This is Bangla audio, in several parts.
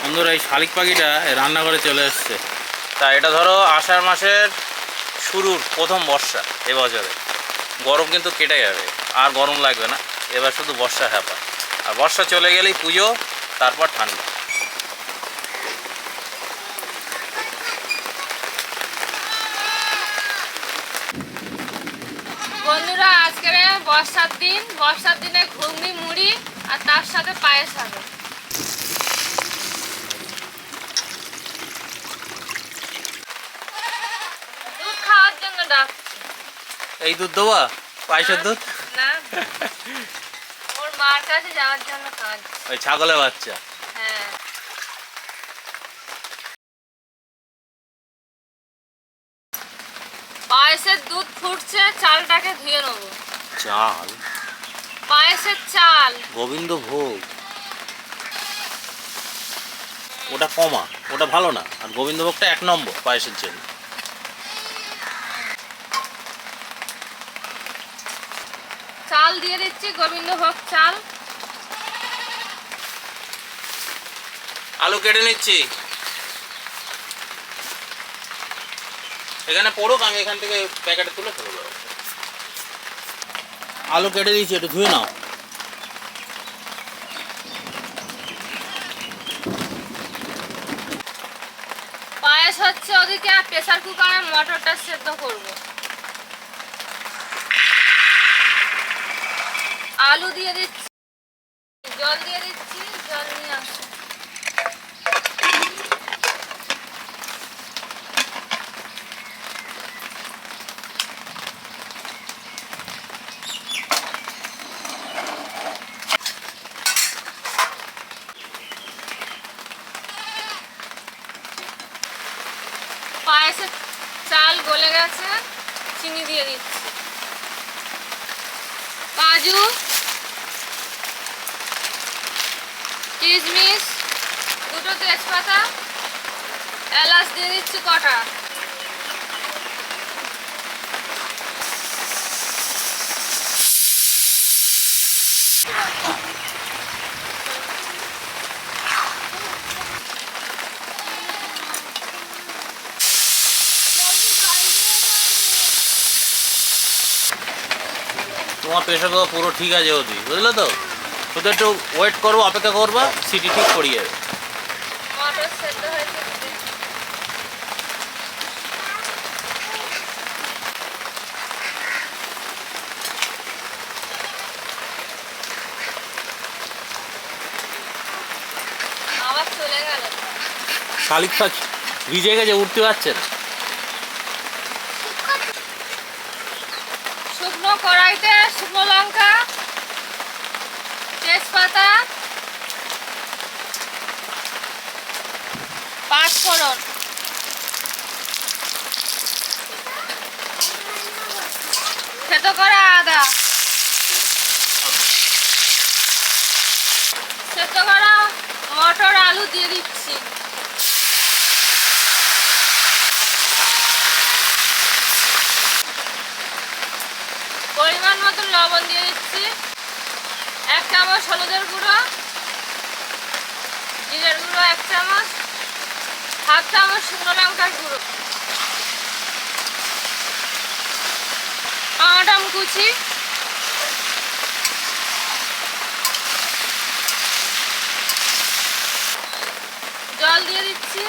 বন্ধুরা এই শালিক পাখিটা রান্নাঘরে চলে এসছে। তা এটা ধরো আষাঢ় মাসের শুরুর প্রথম বর্ষা এবছরে গরম কিন্তু কেটে যাবে আর গরম লাগবে না। এবার শুধু বর্ষা হ্যাপা। আর বর্ষা চলে গেলেই পুজো তারপর ঠান্ডা। বন্ধুরা আজকের বর্ষার দিন বর্ষার দিনে ঘুগনি মুড়ি আর তার সাথে পায়েস হবে দুধ খাওয়ার জন্য ডাক এই দুধ দেওয়া পায়েসের দুধ? না। ওর মার কাছে যাওয়ার জন্য কাজ। ওই ছাগলের বাচ্চা। হ্যাঁ। পায়েসের দুধ ফুটছে চালটাকে ধুয়ে নেব। চাল? পায়েসের চাল। গোবিন্দ ভোগ। ওটা কমা ওটা ভালো না। আর গোবিন্দভোগটা এক নম্বর পায়েসের জন্য। চাল দিয়ে দিচ্ছি গোবিন্দভোগ চাল। আলু কেটে নিচ্ছি। এখানে পড়ুক আমি এখান থেকে প্যাকেটে তুলে ফেলে দেবো। আলু কেটে দিয়েছি একটু ধুয়ে নাও। পায়েস হচ্ছে ওদিকে প্রেসার কুকারে মটরটা সেদ্ধ করব। আলু দিয়ে দিচ্ছি, জল দিয়ে দিচ্ছি, জল নিয়ে আসছি। পায়েসের চাল গলে গেছে, চিনি দিয়ে দিচ্ছি। কাজু কিশমিশ দুটো তেজপাতা, এলাচ দিয়ে দিচ্ছি কটা? তোমার কুকার পুরো ঠিক আছে ওদি বুঝলে তো? শুধু একটু ওয়েট করব অপেক্ষা করব সিটি ঠিক যাবে গেল। শালিক পাখি ভিজে গেছে উঠতে পারছে না। শুকনো কড়াইতে শুকনো লঙ্কা তেজপাতা পাঁচ ফোড়ন থেতো করা আদা। সেদ্ধ করা মটর আলু দিয়ে দিচ্ছি। পরিমাণ মতো লবণ দিয়ে দিচ্ছি। এক চামচ হলুদের গুঁড়ো, জিরের গুঁড়ো এক চামচ হাফ চামচ শুকনো লঙ্কার গুঁড়ো। টমাটম কুচি। জল দিয়ে দিচ্ছি।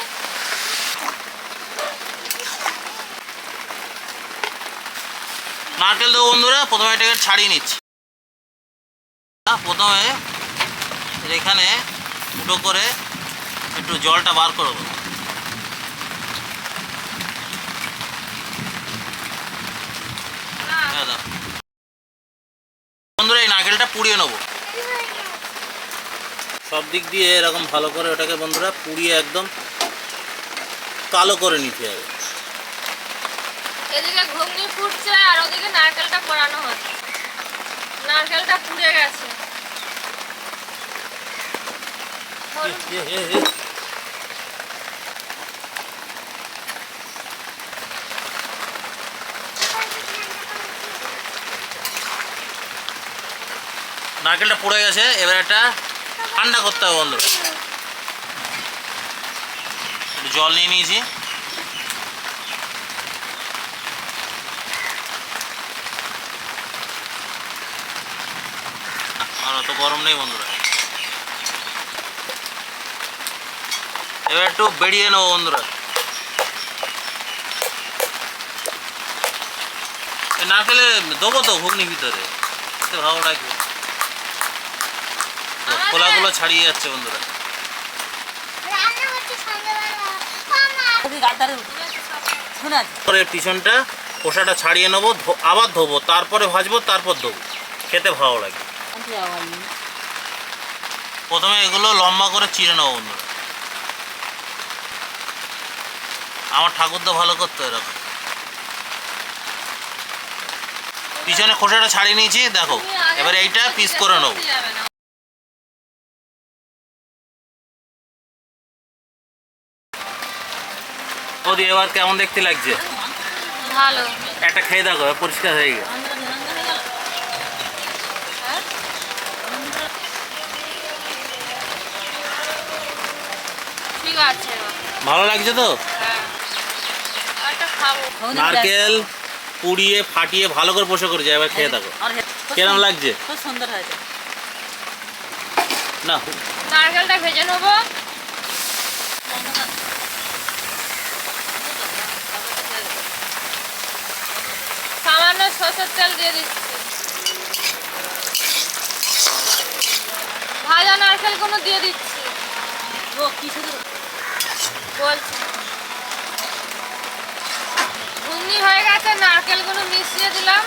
নারকেল দেবো বন্ধুরা, প্রথমে এটাকে ছাড়িয়ে নিচ্ছি। প্রথমে এখানে ফুটো করে একটু জলটা বার করে দেবো। দাও। বন্ধুরা এই নারকেলটা পুড়িয়ে নেব। সব দিক দিয়ে এরকম ভালো করে ওটাকে বন্ধুরা পুড়িয়ে একদম কালো করে নিতে হবে। এদিকে ঘুগনি ফুটছে আর ওদিকে নারকেলটা পোড়ানো হচ্ছে। নারকেলটা পুড়ে গেছে। নারকেলটা পুড়ে গেছে, এবার এটা ঠান্ডা করতে হবে বন্ধুরা জল নিয়ে নিয়েছি। আর অত গরম নেই বন্ধুরা। এবার একটু বেরিয়ে নেব বন্ধুরা। নারকেলে দেবো তো ঘুগনি ভিতরে। ভালো লাগবে খোলাগুলো ছাড়িয়ে যাচ্ছে বন্ধুরা। পিছনটা ছাড়িয়ে নেব আবার ধোবো, তারপরে ভাজবো, তারপর দেবো খেতে ভালো লাগে। প্রথমে এগুলো লম্বা করে চিড়ে নেব বন্ধুরা। আমার ঠাকুর তো ভালো করতো এরকম। পিছনে খোসাটা ছাড়িয়ে নিয়েছি, দেখো। এবার এইটা পিস করে নেব। ওদি এবার কেমন দেখতে লাগছে? ভালো। একটা খেয়ে দেখো পরিষ্কার হয়ে গেছে। ভালো লাগছে তো? হ্যাঁ। নারকেল পুড়িয়ে ফাটিয়ে ভালো করে বসে করেছে এবার খেয়ে দেখো। কেরম লাগছে? খুব সুন্দর হয়েছে। না। নারকেলটা ভেজে নেব। সামান্য সরষের তেল দিয়ে দিচ্ছি। ভাজা দিয়ে দিচ্ছি। বলছি। হয়ে গেছে নারকেলগুলো মিশিয়ে দিলাম।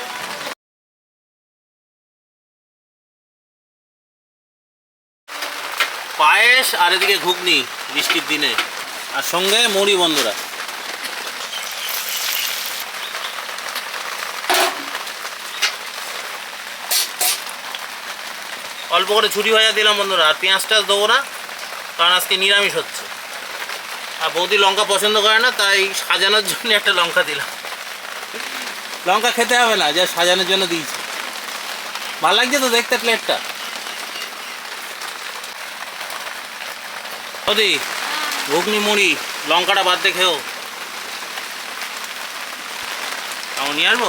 পায়েস আর এদিকে ঘুগনি বৃষ্টির দিনে। আর সঙ্গে মুড়ি, বন্ধুরা। অল্প করে ছুটি ভাজা দিলাম বন্ধুরা, আর পেঁয়াজটা দেবো না, কারণ আজকে নিরামিষ হচ্ছে। আর বৌদি লঙ্কা পছন্দ করে না, তাই সাজানোর জন্য একটা লঙ্কা দিলাম। লঙ্কা খেতে হবে না, যা সাজানোর জন্য দিয়েছি। ভালো লাগছে তো দেখতে প্লেটটা? বৌদি ঘুগনি মুড়ি লঙ্কাটা বাদ দিয়ে খেও। কেমন নিয়ে আসব?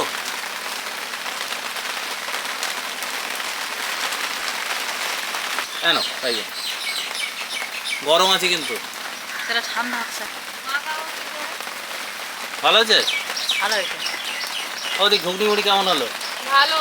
কেন? তাই গরম আছে কিন্তু। সেটা ঠান্ডা আছে। ভালো আছে ভালো হয়েছে। ওদিক ঘুগনি মুড়ি কেমন হলো? ভালো।